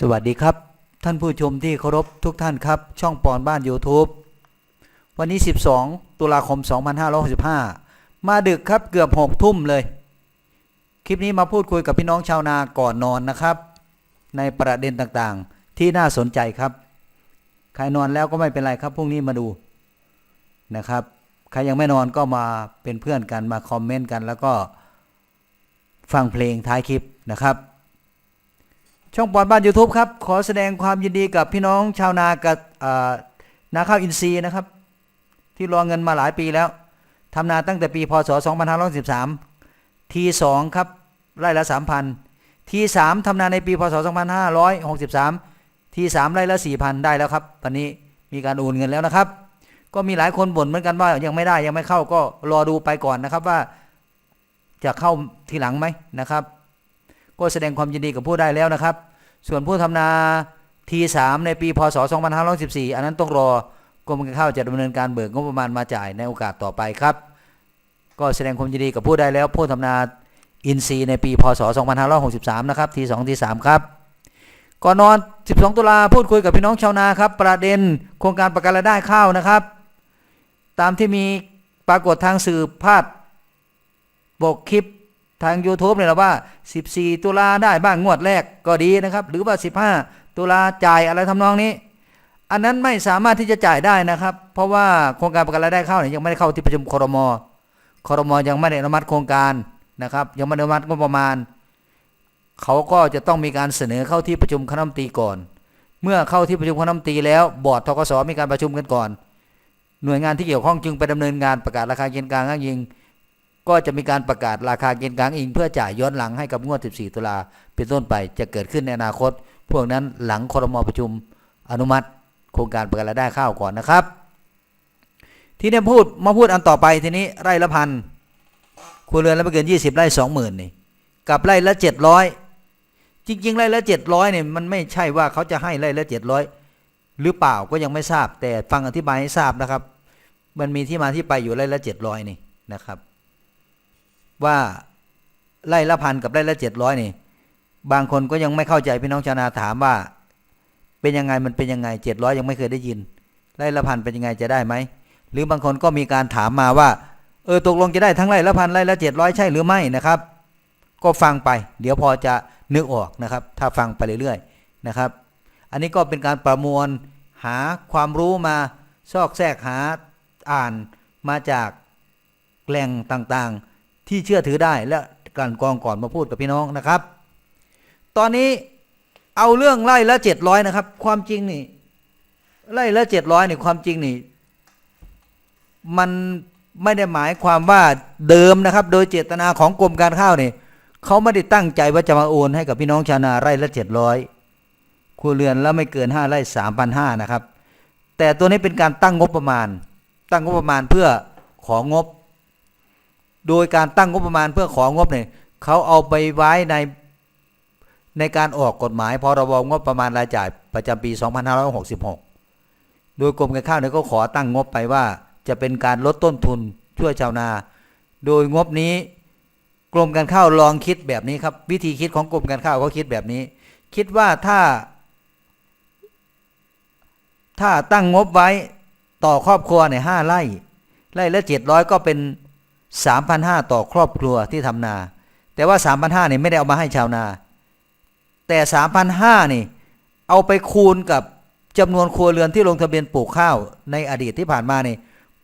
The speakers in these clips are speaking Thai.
สวัสดีครับ ท่านผู้ชมที่เคารพทุกท่านครับ ช่องปอนบ้าน YouTube วันนี้ 12 ตุลาคม 2565 มาดึกครับเกือบ 6 ทุ่มเลย คลิปนี้มาพูดคุยกับพี่น้องชาวนาก่อนนอนนะครับ ในประเด็นต่างๆ ที่น่าสนใจครับ ใครนอนแล้วก็ไม่เป็นไรครับพรุ่งนี้มาดูนะครับ ใครยังไม่นอนก็มาเป็นเพื่อนกันมาคอมเมนต์กัน แล้วก็ฟังเพลงท้ายคลิปนะครับ ช่องปอนบ้าน YouTube ครับ ขอแสดงความยินดีกับพี่น้องชาวนากับนาข้าวอินทรีย์นะครับ ที่รอเงินมาหลายปีแล้วทำนาตั้งแต่ปีพศ 2513ที2ครับไร่ละ 3,000ที3ทำนาในปีพศ 2563ที3ไร่ละ 4,000 ได้แล้วครับ ตอนนี้มีการโอนเงินแล้วนะครับ ก็มีหลายคนบ่นเหมือนกันว่ายังไม่ได้ยังไม่เข้าก็รอดูไปก่อนนะครับว่าจะเข้าทีหลังไหมนะครับ ก็แสดงความยินดีกับผู้ได้แล้วนะครับ ส่วนผู้ทำนาทีสามในปีพศ 2514 อันนั้นต้องรอกรมการข้าวจะดำเนินการเบิกงบประมาณมาจ่ายในโอกาสต่อไปครับ ก็แสดงความยินดีกับผู้ได้แล้ว ผู้ทำนาอินทรีย์ในปีพศ 2563 นะครับที2ที3ครับก่อนนอน 12 ตุลาพูดคุยกับพี่น้องชาวนาครับ ประเด็นโครงการประกันรายได้ข้าวนะครับ ตามที่มีปรากฏทางสื่อพาดบกคลิป ทาง YouTube เนี่ยเราว่า 14 ตุลาได้บ้างงวดแรกก็ดีนะครับ หรือว่า 15 ตุลาจ่ายอะไรทำนองนี้ อันนั้นไม่สามารถที่จะจ่ายได้นะครับ เพราะว่าโครงการประกันรายได้เข้าเนี่ยยังไม่ได้เข้าที่ประชุมครมครมยังไม่ได้อนุมัติโครงการนะครับ ยังไม่ได้อนุมัติงบประมาณ เขาก็จะต้องมีการเสนอเข้าที่ประชุมคณะมนตรีก่อน เมื่อเข้าที่ประชุมคณะมนตรีแล้วบอร์ดทกสมีการประชุมกันก่อน หน่วยงานที่เกี่ยวข้องจึงไปดำเนินงานประกาศราคาเกณฑ์กลางอ้างยิง ก็จะมีการประกาศราคาเกณฑ์กลางอิง เพื่อจ่ายย้อนหลังให้กับงวด 14 ตุลาเป็นต้นไปจะเกิดขึ้นในอนาคต พวกนั้นหลังครมประชุมอนุมัติ โครงการประกันรายได้ข้าวก่อนนะครับ ที่เนี่ยพูดมาพูดอันต่อไปทีนี้ไร่ละพันครัวเรือนละไม่เกิน 20 ไร่20,000นี่กับไร่ละ 700 จริง ๆ ไร่ละ 700เนี่ยมันไม่ใช่ว่าเขาจะให้ไร่ละ 700 หรือเปล่าก็ยังไม่ทราบ แต่ฟังอธิบายให้ทราบนะครับ มันมีที่มาที่ไปอยู่ไร่ละ 700 นี่นะครับ ว่าไร่ละพันกับไร่ละเจ็ดร้อยนี่ บางคนก็ยังไม่เข้าใจพี่น้องชาวนาถามว่า เป็นยังไงมันเป็นยังไงเจ็ดร้อยยังไม่เคยได้ยิน ไร่ละพันเป็นยังไงจะได้ไหมหรือบางคนก็มีการถามมาว่า เออตกลงจะได้ทั้งไร่ละพันไร่ละเจ็ดร้อยใช่หรือไม่นะครับ ก็ฟังไป เดี๋ยวพอจะนึกออกนะครับ ถ้าฟังไปเรื่อยๆนะครับ อันนี้ก็เป็นการประมวลหาความรู้มาซอกแซกหาอ่านมาจากแหล่งต่างๆ ที่เชื่อถือได้และกันกรองก่อนมาพูดกับพี่น้องนะครับ ตอนนี้เอาเรื่องไล่ละเจ็ดร้อยนะครับ ความจริงนี่ไล่ละเจ็ดร้อยนี่ความจริงนี่มันไม่ได้หมายความว่าเดิมนะครับ โดยเจตนาของกรมการข้าวนี่เขาไม่ได้ตั้งใจว่าจะมาโอนให้กับพี่น้องชาวนาไร่ละเจ็ดร้อยครัวเรือนแล้วไม่เกินห้าไร่สามพันห้านะครับ แต่ตัวนี้เป็นการตั้งงบประมาณ ตั้งงบประมาณเพื่อของงบ โดยการตั้งงบประมาณเพื่อของงบเนี่ยเขาเอาไปไว้ในในการออกกฎหมายพรบงบประมาณรายจ่ายประจำปี 2566 โดยกรมการข้าวเนี่ยก็ขอตั้งงบไปว่า จะเป็นการลดต้นทุนช่วยชาวนา โดยงบนี้กรมการข้าวลองคิดแบบนี้ครับ วิธีคิดของกรมการข้าวเขาคิดแบบนี้ คิดว่าถ้า ถ้าตั้งงบไว้ต่อครอบครัวเนี่ยห้าไร่ไร่ละเจ็ดร้อยก็เป็น 3,500 ต่อครอบครัวที่ทำนา แต่ว่า 3,500นี่ไม่ได้เอามาให้ชาวนา แต่ 3,500นี่เอาไปคูณกับจำนวนครัวเรือนที่ลงทะเบียนปลูกข้าวในอดีตที่ผ่านมานี่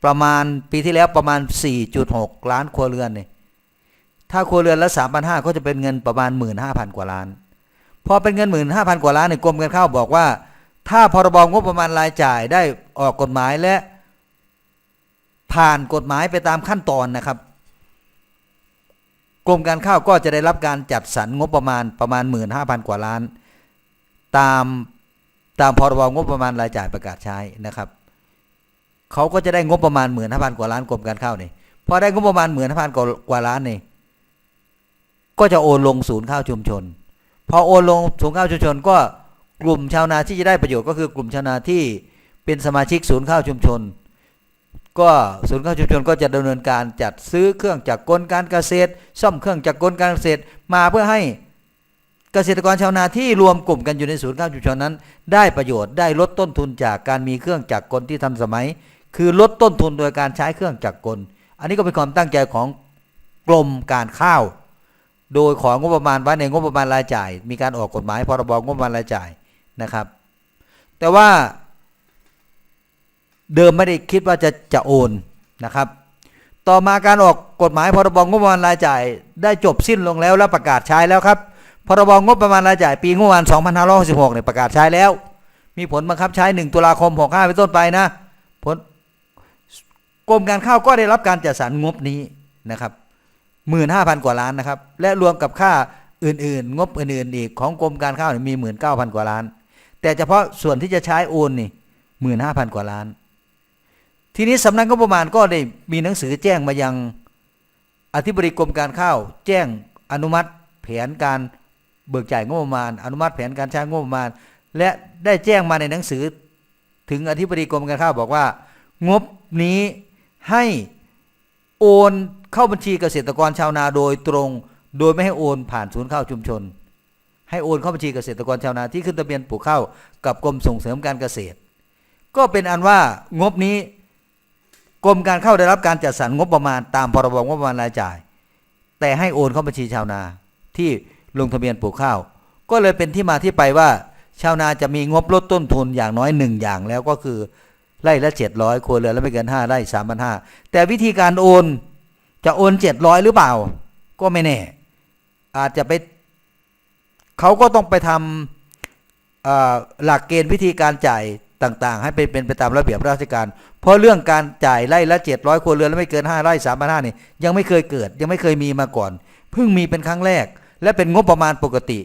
ประมาณปีที่แล้วประมาณ 4.6 ล้านครัวเรือนนี่ถ้าครัวเรือนละ 3,500 ก็จะเป็นเงินประมาณ 15,000 กว่าล้าน พอเป็นเงิน 15,000 กว่าล้านในกรมการข้าวบอกว่า ถ้าพรบงบประมาณรายจ่ายได้ออกกฎหมายและ ผ่านกฎหมายไปตามขั้นตอนนะครับ กรมการข้าวก็จะได้รับการจัดสรรงบประมาณประมาณ 15,000 กว่าล้าน ตามตามพรบงบประมาณรายจ่ายประกาศใช้นะครับเขาก็จะได้งบประมาณ15,000กว่าล้านกรมการข้าวนี่พอได้งบประมาณ15,000กว่าล้านนี่ก็จะโอนลงศูนย์ข้าวชุมชน พอโอนลงศูนย์ข้าวชุมชน ก็กลุ่มชาวนาที่จะได้ประโยชน์ก็คือกลุ่มชาวนาที่เป็นสมาชิกศูนย์ข้าวชุมชน ก็ศูนย์ข้าวชุมชนก็จะดำเนินการจัดซื้อเครื่องจักรกลการเกษตร ซ่อมเครื่องจักรกลการเกษตรมาเพื่อให้เกษตรกรชาวนาที่รวมกลุ่มกันอยู่ในศูนย์ข้าวชุมชนนั้น ได้ประโยชน์ได้ลดต้นทุนจากการมีเครื่องจักรกลที่ทันสมัย คือลดต้นทุนโดยการใช้เครื่องจักรกล อันนี้ก็เป็นความตั้งใจของกรมการข้าว โดยของงบประมาณไว้ในงบประมาณรายจ่าย มีการออกกฎหมายพรบงบประมาณรายจ่ายนะครับ แต่ว่า เดิมไม่ได้คิดว่าจะจะโอนนะครับ ต่อมาการออกกฎหมายพรบงบประมาณรายจ่าย ได้จบสิ้นลงแล้วและประกาศใช้แล้วครับพรบงบประมาณรายจ่ายปีงบประมาณ 2566เนี่ยประกาศใช้แล้ว มีผลบังคับใช้ 1 ตุลาคม 65เป็นต้นไปนะผลกรมการข้าวก็ได้รับการจัดสรรงบนี้นะครับ15,000 กว่าล้านนะครับ และรวมกับค่าอื่นๆ งบอื่นๆอีกของกรมการข้าวเนี่ยมี 19,000 กว่าล้าน แต่เฉพาะส่วนที่จะใช้โอนนี่15,000 กว่าล้าน ทีนี้สำนักงบประมาณก็ได้มีหนังสือแจ้งมายังอธิบดีกรมการข้าว แจ้งอนุมัติแผนการเบิกจ่ายงบประมาณ อนุมัติแผนการใช้งบประมาณ และได้แจ้งมาในหนังสือ ถึงอธิบดีกรมการข้าวบอกว่า งบนี้ให้โอนเข้าบัญชีเกษตรกรชาวนาโดยตรง โดยไม่ให้โอนผ่านศูนย์ข้าวชุมชน ให้โอนเข้าบัญชีเกษตรกรชาวนาที่ขึ้นทะเบียนปลูกข้าวกับกรมส่งเสริมการเกษตร ก็เป็นอันว่างบนี้ กรมการข้าวได้รับการจัดสรรงบประมาณตามพรบงบประมาณรายจ่าย แต่ให้โอนเข้าบัญชีชาวนาที่ลงทะเบียนปลูกข้าว ก็เลยเป็นที่มาที่ไปว่า ชาวนาจะมีงบลดต้นทุนอย่างน้อยหนึ่งอย่างแล้วก็คือไร่ละเจ็ดร้อยครัวเรือนละไม่เกินห้าไร่สามพันห้าแต่วิธีการโอนจะโอนเจ็ดร้อยหรือเปล่า ก็ไม่แน่ อาจจะไปเขาก็ต้องไปทำหลักเกณฑ์วิธีการจ่าย ต่างๆ ให้เป็นเป็นไปตามระเบียบราชการ เพราะเรื่องการจ่ายไร่ละ 700ครัวเรือนแล้วไม่เกิน 5 ไร่3 5 0 0นี่ยังไม่เคยเกิดยังไม่เคยมีมาก่อน เพิ่งมีเป็นครั้งแรก และเป็นงบประมาณปกติ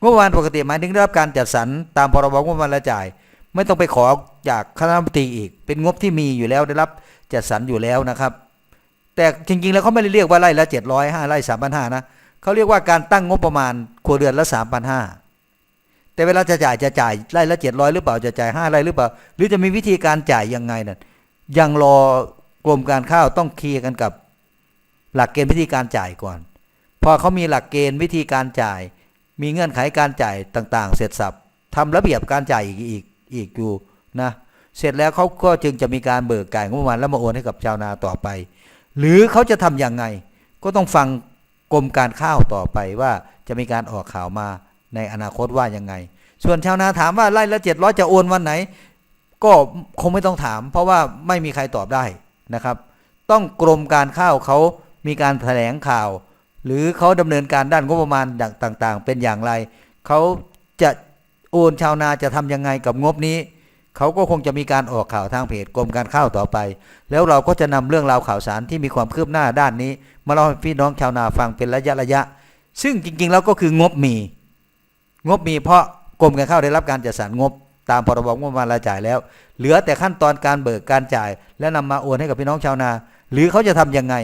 งบประมาณปกติหมายถึงได้รับการจัดสรรตามพรบงบประมาณรายจ่าย ไม่ต้องไปขอจากคณะรัฐมนตรีอีก เป็นงบที่มีอยู่แล้วได้รับจัดสรรอยู่แล้วนะครับ แต่จริงๆแล้วเขาไม่ได้เรียกว่าไร่ละ700 5ไร่3,500นะเขาเรียกว่าการตั้งงบประมาณครัวเรือนละ3,500 แต่เวลาจะจ่ายจะจ่ายไร่ละเจ็ดร้อยหรือเปล่าจะจ่ายห้าไร่หรือเปล่า หรือจะมีวิธีการจ่ายยังไงนั่นยังรอกรมการข้าวต้องเคลียร์กันกับ หลักเกณฑ์วิธีการจ่ายก่อน พอเขามีหลักเกณฑ์วิธีการจ่าย มีเงื่อนไขการจ่ายต่าง ๆ เสร็จสับทำระเบียบการจ่ายอีกอีกอีกอยู่นะ เสร็จแล้วเขาก็จึงจะมีการเบิกจ่ายงบประมาณแล้วมาโอนให้กับชาวนาต่อไป หรือเขาจะทำยังไง ก็ต้องฟังกรมการข้าวต่อไปว่าจะมีการออกข่าวมา ในอนาคตว่ายังไง ส่วนชาวนาถามว่าไร่ละเจ็ดร้อยจะโอนวันไหน ก็คงไม่ต้องถาม เพราะว่าไม่มีใครตอบได้นะครับ ต้องกรมการข้าวเขามีการแถลงข่าว หรือเขาดำเนินการด้านงบประมาณต่างๆ เป็นอย่างไรเขาจะโอนชาวนาจะทำยังไงกับงบนี้เขาก็คงจะมีการออกข่าวทางเพจกรมการข้าวต่อไป แล้วเราก็จะนำเรื่องราวข่าวสารที่มีความคืบหน้าด้านนี้ มาเล่าให้พี่น้องชาวนาฟังเป็นระยะระยะ ซึ่งจริงๆแล้วก็คืองบมี งบมีเพราะกรมการข้าวได้รับการจัดสรรงบตามพรบงบประมาณรายจ่ายแล้ว เหลือแต่ขั้นตอนการเบิกการจ่าย และนำมาโอนให้กับพี่น้องชาวนา หรือเขาจะทำยังไง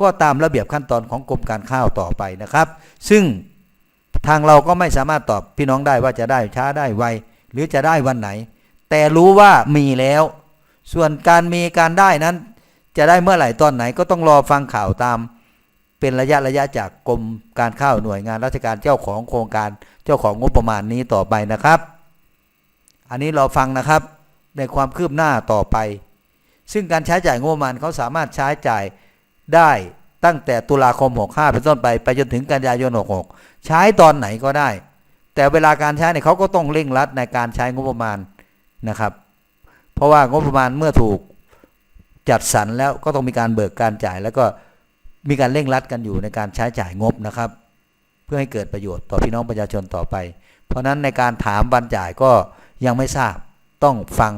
ก็ตามระเบียบขั้นตอนของกรมการข้าวต่อไปนะครับ ซึ่งทางเราก็ไม่สามารถตอบพี่น้องได้ว่าจะได้ช้าได้ไวหรือจะได้วันไหน แต่รู้ว่ามีแล้ว ส่วนการมีการได้นั้น จะได้เมื่อไหร่ตอนไหนก็ต้องรอฟังข่าวตาม เป็นระยะระยะจากกรมการข้าวหน่วยงานราชการเจ้าของโครงการเจ้าของงบประมาณนี้ต่อไปนะครับ อันนี้เราฟังนะครับในความคืบหน้าต่อไป ซึ่งการใช้จ่ายงบประมาณเขาสามารถใช้จ่ายได้ตั้งแต่ตุลาคม 65 เป็นต้นไปไปจนถึงกันยายน 66 ใช้ตอนไหนก็ได้ แต่เวลาการใช้เนี่ยเขาก็ต้องเร่งรัดในการใช้งบประมาณนะครับ เพราะว่างบประมาณเมื่อถูกจัดสรรแล้วก็ต้องมีการเบิกการจ่ายแล้วก็ มีการเร่งรัดกันอยู่ในการใช้จ่ายงบนะครับ เพื่อให้เกิดประโยชน์ต่อพี่น้องประชาชนต่อไป เพราะฉะนั้นในการถามบรรจ่ายก็ยังไม่ทราบต้องฟัง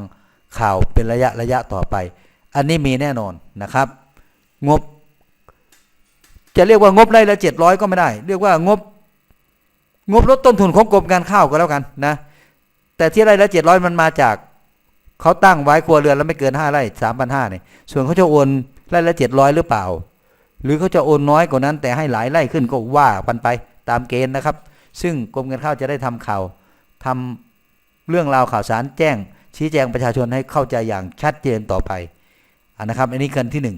ข่าวเป็นระยะระยะต่อไป อันนี้มีแน่นอนนะครับ งบ จะเรียกว่างบไร่ละเจ็ดร้อยก็ไม่ได้ เรียกว่างบ งบลดต้นทุนของกรมการข้าวก็แล้วกันนะ แต่ที่ไร่ละเจ็ดร้อยมันมาจากเขาตั้งไว้ครัวเรือนแล้วไม่เกินห้าไร่สามพันห้าเนี่ยส่วนเขาจะโอนไร่ละเจ็ดร้อยหรือเปล่า หรือเขาจะโอนน้อยกว่านั้นแต่ให้หลายไร่ขึ้นก็ว่ากันไปตามเกณฑ์นะครับ ซึ่งกรมการข้าวจะได้ทำข่าวทำเรื่องราวข่าวสารแจ้ง ชี้แจงประชาชนให้เข้าใจอย่างชัดเจนต่อไปอันนะครับอันนี้เกินที่หนึ่ง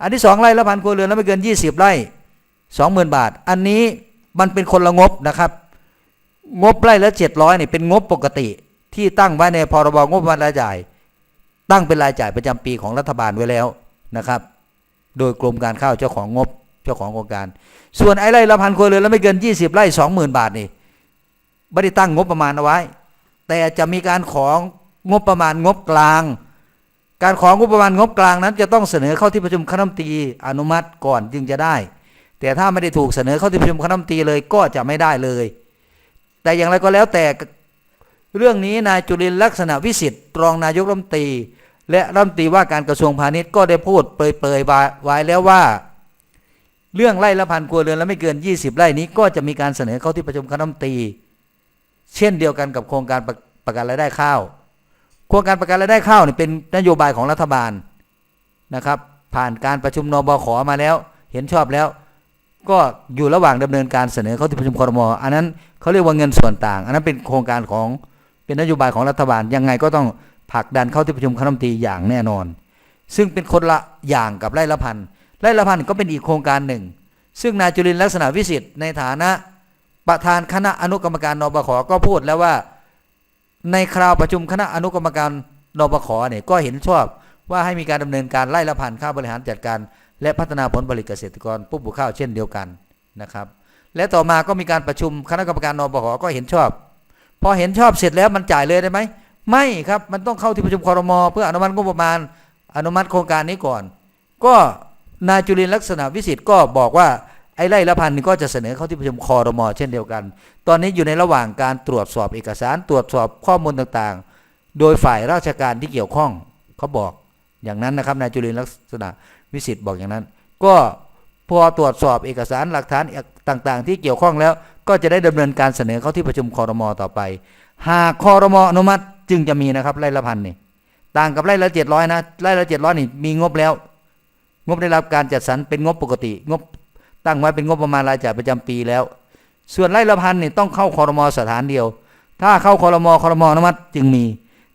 อันที่สองไร่ละพันครัวเรือนแล้วไม่เกินยี่สิบไร่สองหมื่นบาท อันนี้มันเป็นคนละงบนะครับ งบไร่ละเจ็ดร้อยนี่เป็นงบปกติที่ตั้งไว้ในพรบงบประมาณรายจ่าย ตั้งเป็นรายจ่ายประจำปีของรัฐบาลไว้แล้วนะครับ โดยกรมการข้าวเจ้าของงบเจ้าของโครงการ ส่วนไอ้ไร่ละพันครัวเรือนแล้วไม่เกิน 20 ไร่20,000 บาทนี่ไม่ได้ตั้งงบประมาณเอาไว้ แต่จะมีการของงบประมาณงบกลาง การของงบประมาณงบกลางนั้น จะต้องเสนอเข้าที่ประชุมคณะรัฐมนตรีอนุมัติก่อนจึงจะได้ แต่ถ้าไม่ได้ถูกเสนอเข้าที่ประชุมคณะรัฐมนตรีเลยก็จะไม่ได้เลย แต่อย่างไรก็แล้วแต่เรื่องนี้นายจุลินลักษณะวิสิทธิ์รองนายกรัฐมนตรี และรัฐมนตรีว่าการกระทรวงพาณิชย์ก็ได้พูดเปรยๆไว้แล้วว่า เรื่องไร่ละพันครัวเรือนและไม่เกิน 20 ไร่นี้ก็จะมีการเสนอเข้าที่ประชุมคณะรัฐมนตรี เช่นเดียวกันกับโครงการประประกันรายได้ข้าว โครงการประกันรายได้ข้าวเนี่ยเป็นนโยบายของรัฐบาลนะครับ ผ่านการประชุมนบขมาแล้ว เห็นชอบแล้ว ก็อยู่ระหว่างดำเนินการเสนอเข้าที่ประชุมครมอันนั้นเขาเรียกว่าเงินส่วนต่าง อันนั้นเป็นโครงการของเป็นนโยบายของรัฐบาลยังไงก็ต้อง ผลักดันเข้าที่ประชุมคณะรัฐมนตรีอย่างแน่นอน ซึ่งเป็นคนละอย่างกับไร่ละพันไร่ละพันก็เป็นอีกโครงการหนึ่ง ซึ่งนายจุลินลักษณะวิสิทธิ์ในฐานะประธานคณะอนุกรรมการนบขก็พูดแล้วว่า ในคราวประชุมคณะอนุกรรมการนบขเนี่ยก็เห็นชอบว่าให้มีการดำเนินการไล่ละพันข้าวบริหารจัดการ และพัฒนาผลผลิตเกษตรกรผู้ปลูกข้าวเช่นเดียวกันนะครับ และต่อมาก็มีการประชุมคณะกรรมการนบขก็เห็นชอบ พอเห็นชอบเสร็จแล้วมันจ่ายเลยได้ไหม ไม่ครับมันต้องเข้าที่ประชุมคอรมอเพื่ออนุมัติงบประมาณ อนุมัติโครงการนี้ก่อน ก็นายจุลินลักษณะวิสิทธ์ก็บอกว่าไอ้ไร่ละพันนี่ก็จะเสนอเข้าที่ประชุมคอรมอเช่นเดียวกัน ตอนนี้อยู่ในระหว่างการตรวจสอบเอกสารตรวจสอบข้อมูลต่างๆ โดยฝ่ายราชการที่เกี่ยวข้องเขาบอกอย่างนั้นนะครับนายจุลินลักษณะวิสิทธ์บอกอย่างนั้น ก็พอตรวจสอบเอกสารหลักฐานต่างๆ ที่เกี่ยวข้องแล้ว ก็จะได้ดำเนินการเสนอเข้าที่ประชุมคอรมอต่อไป หากคอรมออนุมัติ จึงจะมีนะครับไร่ละพันนี่ต่างกับไร่ละเจ็ดร้อยนะไร่ละเจ็ดร้อยนี่มีงบแล้ว งบได้รับการจัดสรรเป็นงบปกติ งบตั้งไว้เป็นงบประมาณรายจ่ายประจำปีแล้ว ส่วนไร่ละพันนี่ต้องเข้าคอรมอสถานเดียว ถ้าเข้าคอรมอคอรมออนุมัติจึงมี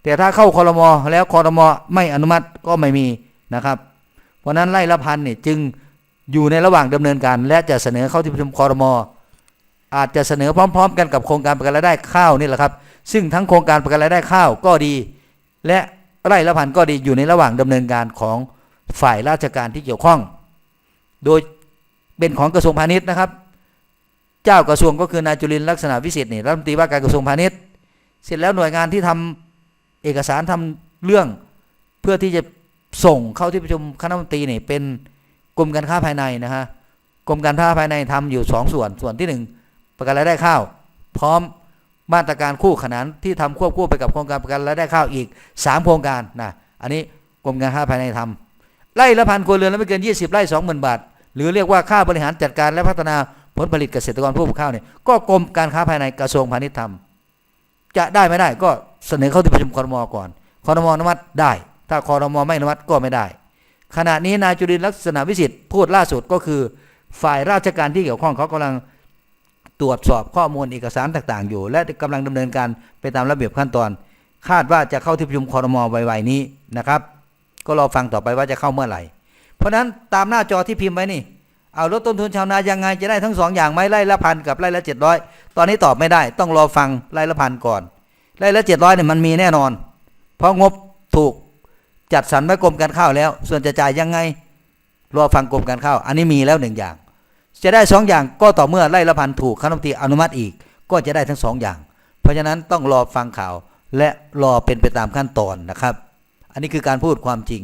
แต่ถ้าเข้าคอรมอแล้วคอรมอไม่อนุมัติก็ไม่มีนะครับ เพราะนั้นไร่ละพันนี่จึงอยู่ในระหว่างดำเนินการ และจะเสนอเข้าที่ประชุมคอรมออาจจะเสนอพร้อม ๆ กันกับโครงการประกันรายได้ข้าวนี่แหละครับ ซึ่งทั้งโครงการประกันรายได้ข้าวก็ดี และไร่ละพันก็ดีอยู่ในระหว่างดำเนินการของฝ่ายราชการที่เกี่ยวข้อง โดยเป็นของกระทรวงพาณิชย์นะครับ เจ้ากระทรวงก็คือนายจุลินลักษณะวิสิทธิ์นี่รัฐมนตรีว่าการกระทรวงพาณิชย์ เสร็จแล้วหน่วยงานที่ทำเอกสารทำเรื่องเพื่อที่จะส่งเข้าที่ประชุมคณะรัฐมนตรีนี่เป็นกรมการค้าภายในนะฮะกรมการค้าภายในทำอยู่สองส่วนส่วนที่หนึ่งประกันรายได้ข้าว พร้อม มาตรการคู่ขนานที่ทำควบคู่ไปกับโครงการประกันรายได้ข้าวอีก 3 โครงการนะอันนี้กรมการค้าภายในทำไร่ละพันครัวเรือนแล้วไม่เกิน 20 ไร่ 20,000 บาท หรือเรียกว่าค่าบริหารจัดการและพัฒนาผลผลิตเกษตรกรผู้ปลูกข้าวเนี่ยก็กรมการค้าภายในกระทรวงพาณิชย์ทำจะได้ไม่ได้ก็เสนอเข้าที่ประชุมคอรมอก่อนคอรมอนุมัติได้ ถ้าคอรมอไม่อนุมัติก็ไม่ได้ ขณะนี้นายจุลินลักษณะวิสิทธิ์พูดล่าสุดก็คือ ฝ่ายราชการที่เกี่ยวข้องเขากำลัง ตรวจสอบข้อมูลเอกสารต่างๆ อยู่ และกำลังดำเนินการไปตามระเบียบขั้นตอน คาดว่าจะเข้าที่ประชุมคอรมอไวๆนี้นะครับ ก็รอฟังต่อไปว่าจะเข้าเมื่อไหร่ เพราะฉะนั้นตามหน้าจอที่พิมพ์ไว้นี่ เอาลดต้นทุนชาวนายังไงจะได้ทั้งสองอย่างไหมไร่ละพันกับไร่ละเจ็ดร้อยตอนนี้ตอบไม่ได้ ต้องรอฟังไร่ละพันก่อนไร่ละเจ็ดร้อยเนี่ยมันมีแน่นอน เพราะงบถูกจัดสรรไว้กรมการข้าวแล้ว ส่วนจะจ่ายยังไงรอฟังกรมการข้าวอันนี้มีแล้วหนึ่งอย่าง จะได้สองอย่างก็ต่อเมื่อไร่ละพันถูกคณะรัฐมนตรีอนุมัติอีก ก็จะได้ทั้งสองอย่าง เพราะฉะนั้นต้องรอฟังข่าวและรอเป็นไปตามขั้นตอนนะครับ อันนี้คือการพูดความจริง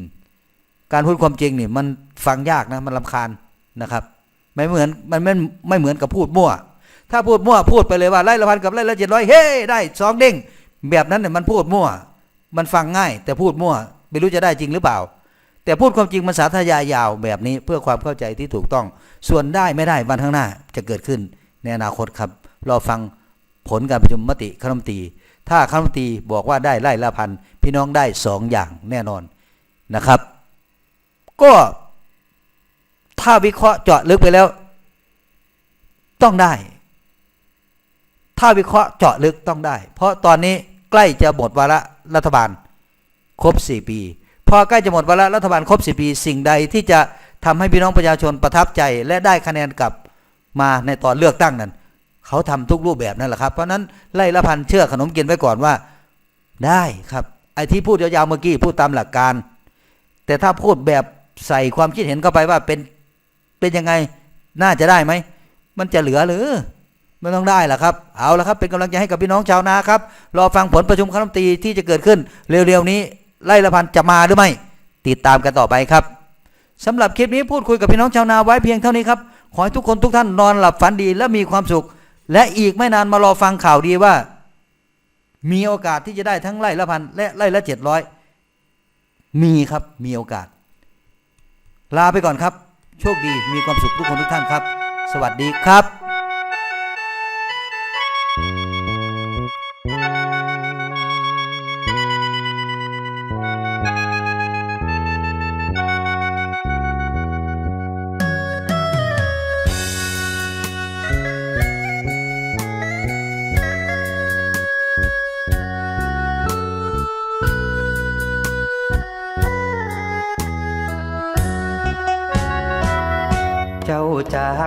การพูดความจริงนี่มันฟังยากนะมันลำคาญนะครับ ไม่เหมือนมันไม่ไม่เหมือนกับพูดมั่ว ถ้าพูดมั่วพูดไปเลยว่าไร่ละพันกับไร่ละเจ็ดร้อยเฮ้ได้สองเด้งแบบนั้นเนี่ยมันพูดมั่ว มันฟังง่าย แต่พูดมั่ว ไม่รู้จะได้จริงหรือเปล่า แต่พูดความจริงมันสาธยายาวแบบนี้เพื่อความเข้าใจที่ถูกต้อง ส่วนได้ไม่ได้วันข้างหน้าจะเกิดขึ้นในอนาคตครับรอฟังผลการประชุมมติคณะมนตรีถ้าคณะมนตรีบอกว่าได้ไร่ละพันพี่น้องได้สองอย่างแน่นอนนะครับ ก็ถ้าวิเคราะห์เจาะลึกไปแล้ว ต้องได้ ถ้าวิเคราะห์เจาะลึกต้องได้ เพราะตอนนี้ใกล้จะหมดวาระรัฐบาล ครบ 4 ปี พอใกล้จะหมดวาระรัฐบาลครบ4ปี สิ่งใดที่จะทำให้พี่น้องประชาชนประทับใจ และได้คะแนนกลับมาในตอนเลือกตั้งนั้น เขาทำทุกรูปแบบนั่นแหละครับ เพราะนั้นไล่ละพันเชื่อขนมกินไว้ก่อนว่า ได้ครับ ไอ้ที่พูดยาวๆเมื่อกี้พูดตามหลักการ แต่ถ้าพูดแบบใส่ความคิดเห็นเข้าไปว่าเป็นเป็นยังไงน่าจะได้ไหมมันจะเหลือหรือไม่ต้องได้ล่ะครับ เอาละครับ เป็นกำลังใจให้กับพี่น้องชาวนาครับ รอฟังผลประชุมคณะรัฐมนตรีที่จะเกิดขึ้นเร็วๆนี้ ไล่ละพันจะมาหรือไม่ ติดตามกันต่อไปครับสำหรับคลิปนี้พูดคุยกับพี่น้องชาวนาไว้เพียงเท่านี้ครับ ขอให้ทุกคนทุกท่านนอนหลับฝันดีและมีความสุข และอีกไม่นานมารอฟังข่าวดีว่า มีโอกาสที่จะได้ทั้งไล่ละพันและไล่ละเจ็ดร้อยมีครับมีโอกาส ลาไปก่อนครับ โชคดีมีความสุขทุกคนทุกท่านครับ สวัสดีครับ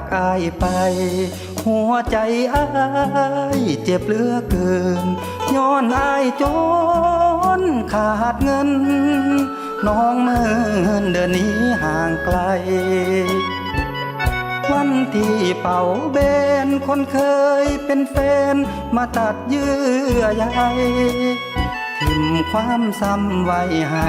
ากอายไป หัวใจอายเจ็บเหลือเกิน ย้อนอายจนขาดเงิน น้องเมินเดินหนี้ห่างไกล วันที่เป่าเบนคนเคยเป็นแฟน มาตัดเยื่อใยทิมความซ้ำไว้ให้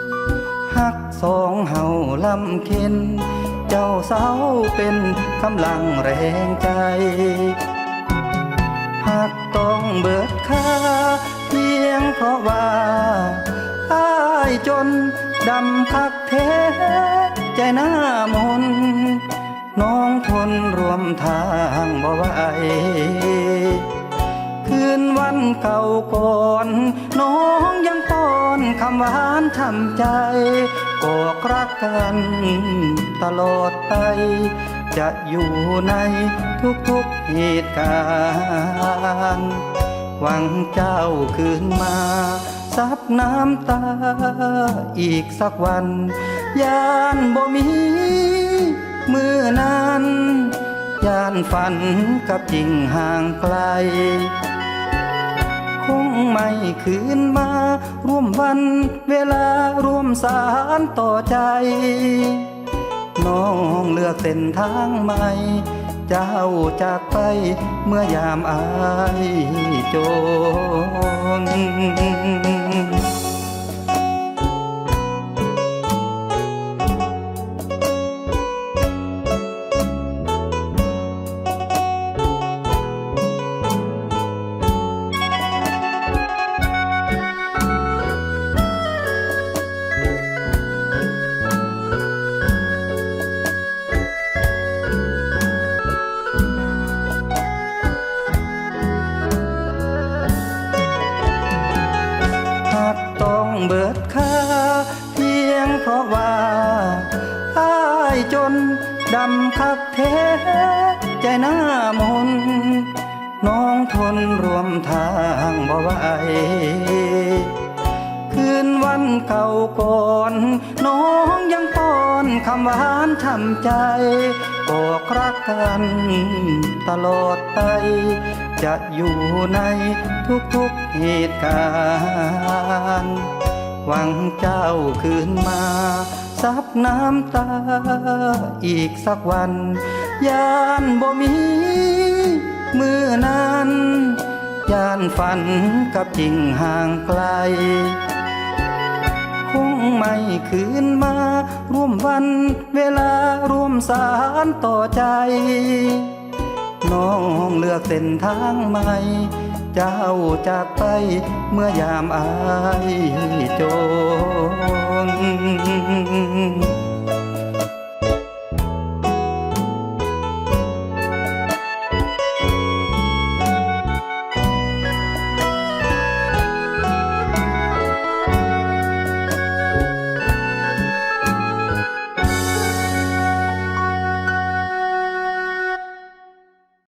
หักสองเฮาลำเค็นเจ้าเศร้าเป็นกำลังแรงใจหากต้องเบิดค่าเพียงเพราะว่าอายจนดำพักเทใจหน้ามนน้องทนรวมทางบ่ไหว นวันเก่าก่อน น้องยังป้อนคำหวานทำใจกอกรักกันตลอดไป จะอยู่ในทุกๆเหตุการณ์ หวังเจ้าคืนมาซับน้ำตาอีกสักวันยานบ่มีมือนั้นยานฝันกับจริงห่างไกล คงไม่คืนมา ร่วมวันเวลาร่วมสารต่อใจ น้องเลือกเส้นทางใหม่ เจ้าจากไปเมื่อยามอายจน มนน้องทนรวมทางบ่ไหวคืนวันเก่าก่อน น้องยังป้อนคำหวานทำใจบอกรักกันตลอดไป จะอยู่ในทุกๆเหตุการณ์ หวังเจ้าคืนมาซับน้ำตาอีกสักวัน ยานบ่มีมือนั้นยานฝันกับจริงห่างไกล คงไม่คืนมา ร่วมวันเวลาร่วมสารต่อใจ น้องเลือกเส้นทางใหม่ เจ้าจากไปเมื่อยามอายจน